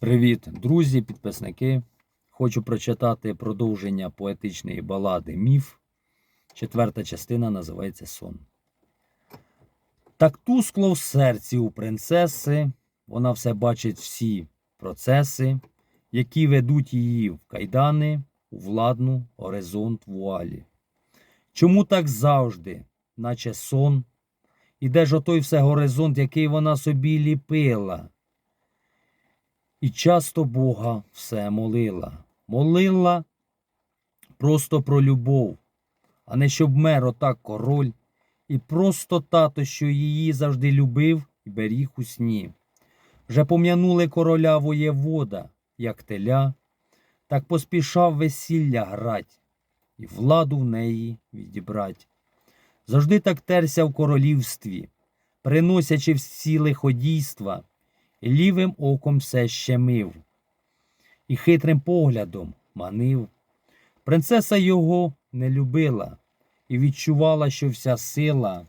Привіт, друзі, підписники. Хочу прочитати продовження поетичної балади Міф. Четверта частина називається Сон. Так тускло в серці у принцеси, вона все бачить всі процеси, які ведуть її в кайдани, у владну горизонт вуалі. Чому так завжди, наче сон? І де ж отой все горизонт, який вона собі ліпила? І часто Бога все молила. Молила просто про любов, а не щоб мер отак король, і просто тато, що її завжди любив і беріг у сні. Вже пом'янули короля воєвода, як теля, так поспішав весілля грать, і владу в неї відібрать. Завжди так терся в королівстві, приносячи всі лиходійства, лівим оком все щемив, і хитрим поглядом манив. Принцеса його не любила і відчувала, що вся сила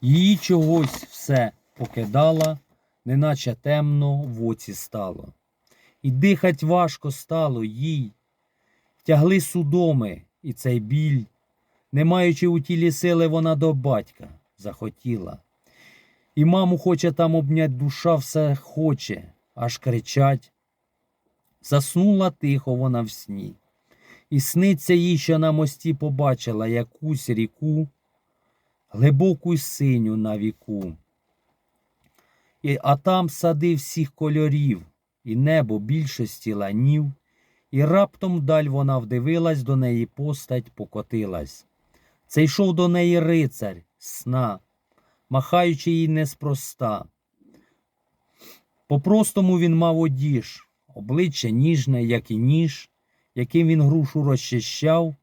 її чогось все покидала, неначе темно в оці стало. І дихать важко стало їй, тягли судоми і цей біль, не маючи у тілі сили, вона до батька захотіла. І маму хоче там обнять, душа все хоче, аж кричать. Заснула тихо вона в сні, і сниться їй, що на мості побачила якусь ріку, глибоку й синю на віку. І, а там сади всіх кольорів, і небо більшості ланів, і раптом вдаль вона вдивилась, до неї постать покотилась. Це йшов до неї рицарь сна, махаючи їй неспроста. По-простому він мав одіж, обличчя ніжне, як і ніж, яким він грушу розчищав,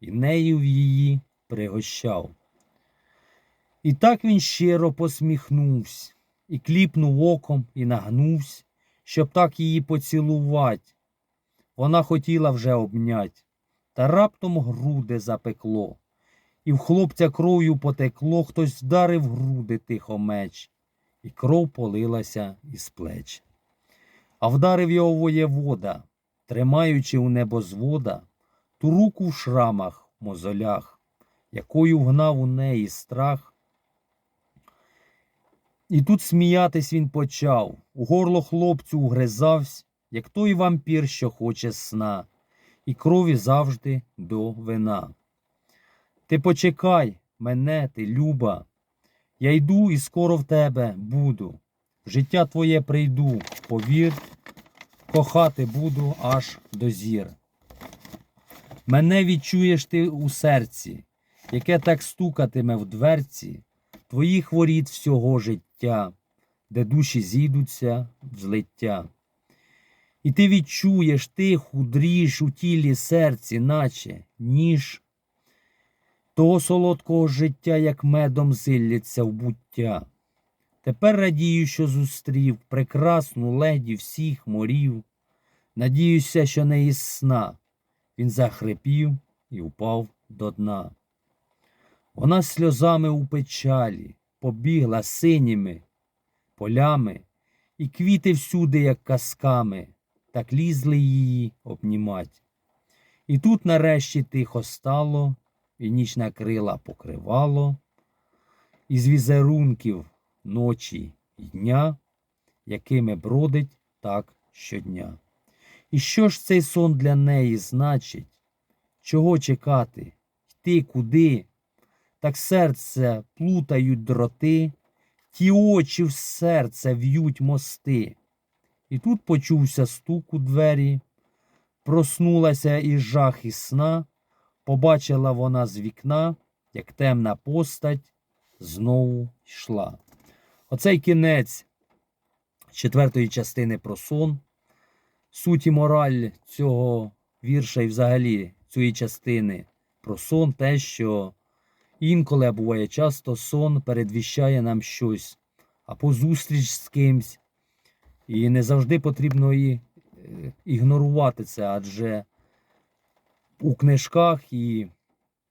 і нею в її пригощав. І так він щиро посміхнувся, і кліпнув оком, і нагнувся, щоб так її поцілувати. Вона хотіла вже обнять, та раптом груди запекло і в хлопця кров'ю потекло, хтось вдарив груди тихо меч, і кров полилася із плеч. А вдарив його воєвода, тримаючи у небозвода ту руку в шрамах, мозолях, якою вгнав у неї страх. І тут сміятись він почав, у горло хлопцю угризавсь, як той вампір, що хоче сна, і крові завжди до вина. Ти почекай мене, ти люба. Я йду і скоро в тебе буду. В життя твоє прийду, повір, кохати буду аж до зір. Мене відчуєш ти у серці, яке так стукатиме в дверці твоїх воріт всього життя, де душі зійдуться в злиття. І ти відчуєш тиху дріж у тілі серці, наче ніж того солодкого життя, як медом зиллється в буття. Тепер радію, що зустрів прекрасну леді всіх морів. Надіюся, що не із сна. Він захрипів і впав до дна. Вона сльозами у печалі побігла синіми полями, і квіти всюди, як казками, так лізли її обнімать. І тут нарешті тихо стало, і ніч накрила покривало, із візерунків ночі й дня, якими бродить так щодня. І що ж цей сон для неї значить? Чого чекати? Йти куди? Так серце плутають дроти, ті очі в серце в'ють мости. І тут почувся стук у двері, проснулася із жах і сна, побачила вона з вікна, як темна постать знову йшла. Оцей кінець четвертої частини про сон. Суть і мораль цього вірша і взагалі цієї частини про сон те, що інколи буває часто сон передвіщає нам щось або зустріч з кимсь. І не завжди потрібно і е, ігнорувати це, адже у книжках і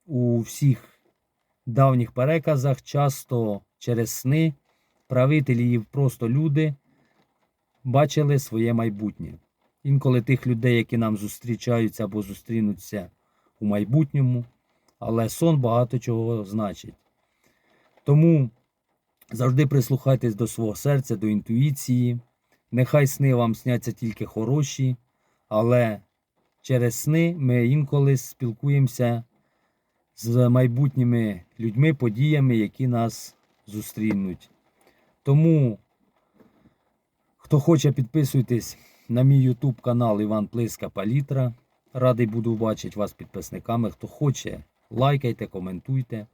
у всіх давніх переказах часто через сни правителі і просто люди бачили своє майбутнє. Інколи тих людей, які нам зустрічаються або зустрінуться у майбутньому, але сон багато чого значить. Тому завжди прислухайтесь до свого серця, до інтуїції. Нехай сни вам сняться тільки хороші, але через сни ми інколи спілкуємося з майбутніми людьми, подіями, які нас зустрінуть. Тому, хто хоче, підписуйтесь на мій YouTube канал Іван Плиска Палітра. Радий буду бачити вас підписниками. Хто хоче, лайкайте, коментуйте.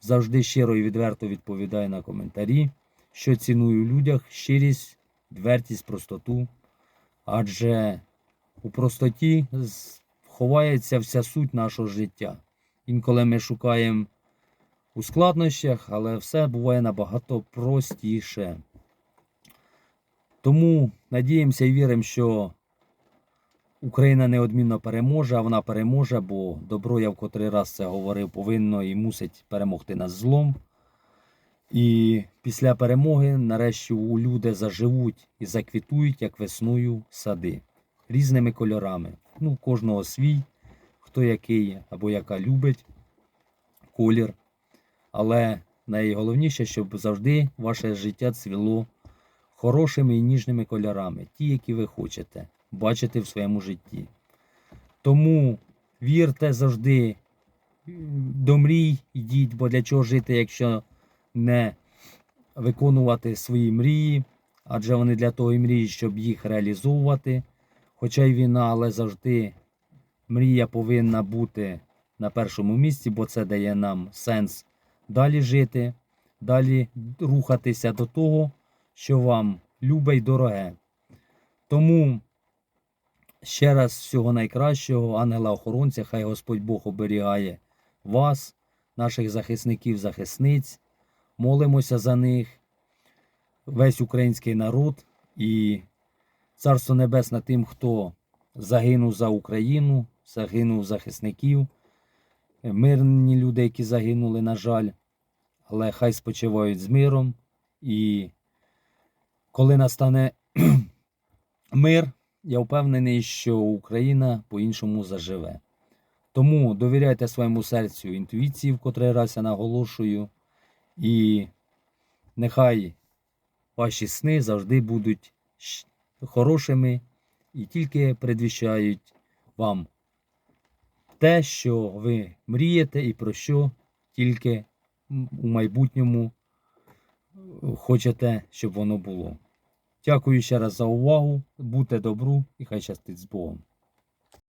Завжди щиро і відверто відповідаю на коментарі, що ціную в людях щирість, відвертість, простоту. Адже у простоті ховається вся суть нашого життя. Інколи ми шукаємо у складнощах, але все буває набагато простіше. Тому надіємося і віримо, що Україна неодмінно переможе, а вона переможе, бо добро, я в котрий раз це говорив, повинно і мусить перемогти над злом. І після перемоги, нарешті, у люди заживуть і заквітують, як весною, сади різними кольорами. Ну, кожного свій, хто який або яка любить колір. Але найголовніше, щоб завжди ваше життя цвіло хорошими і ніжними кольорами, ті, які ви хочете бачити в своєму житті. Тому вірте завжди до мрій, йдіть, бо для чого жити, якщо не виконувати свої мрії, адже вони для того і мріють, щоб їх реалізовувати. Хоча й війна, але завжди мрія повинна бути на першому місці, бо це дає нам сенс далі жити, далі рухатися до того, що вам любе й дороге. Тому ще раз всього найкращого, ангела-охоронця, хай Господь Бог оберігає вас, наших захисників, захисниць. Молимося за них, весь український народ і Царство Небесне тим, хто загинув за Україну, загинув захисників, мирні люди, які загинули, на жаль, але хай спочивають з миром. І коли настане мир, я впевнений, що Україна по-іншому заживе. Тому довіряйте своєму серцю інтуїції, в котрий раз я наголошую, і нехай ваші сни завжди будуть хорошими і тільки предвіщають вам те, що ви мрієте і про що тільки у майбутньому е, хочете, щоб воно було. Дякую ще раз за увагу. Будьте добру і хай щастить з Богом.